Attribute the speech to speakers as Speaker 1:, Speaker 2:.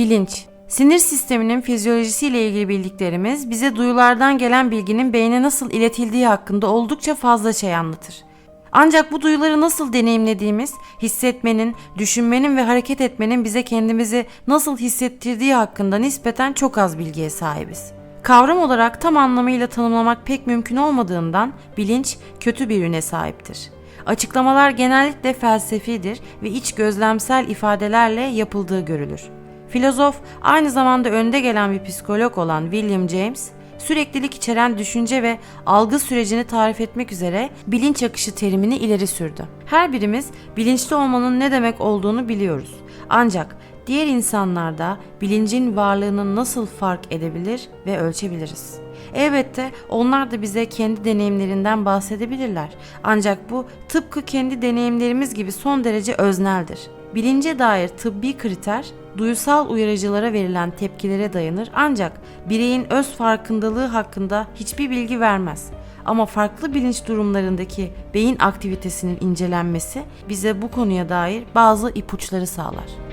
Speaker 1: Bilinç. Sinir sisteminin fizyolojisiyle ilgili bildiklerimiz bize duyulardan gelen bilginin beyne nasıl iletildiği hakkında oldukça fazla şey anlatır. Ancak bu duyuları nasıl deneyimlediğimiz, hissetmenin, düşünmenin ve hareket etmenin bize kendimizi nasıl hissettirdiği hakkında nispeten çok az bilgiye sahibiz. Kavram olarak tam anlamıyla tanımlamak pek mümkün olmadığından bilinç kötü bir üne sahiptir. Açıklamalar genellikle felsefidir ve iç gözlemsel ifadelerle yapıldığı görülür. Filozof, aynı zamanda önde gelen bir psikolog olan William James, süreklilik içeren düşünce ve algı sürecini tarif etmek üzere bilinç akışı terimini ileri sürdü. Her birimiz bilinçli olmanın ne demek olduğunu biliyoruz. Ancak diğer insanlarda bilincin varlığını nasıl fark edebilir ve ölçebiliriz? Elbette onlar da bize kendi deneyimlerinden bahsedebilirler. Ancak bu tıpkı kendi deneyimlerimiz gibi son derece özneldir. Bilince dair tıbbi kriter duyusal uyarıcılara verilen tepkilere dayanır ancak bireyin öz farkındalığı hakkında hiçbir bilgi vermez. Ama farklı bilinç durumlarındaki beyin aktivitesinin incelenmesi bize bu konuya dair bazı ipuçları sağlar.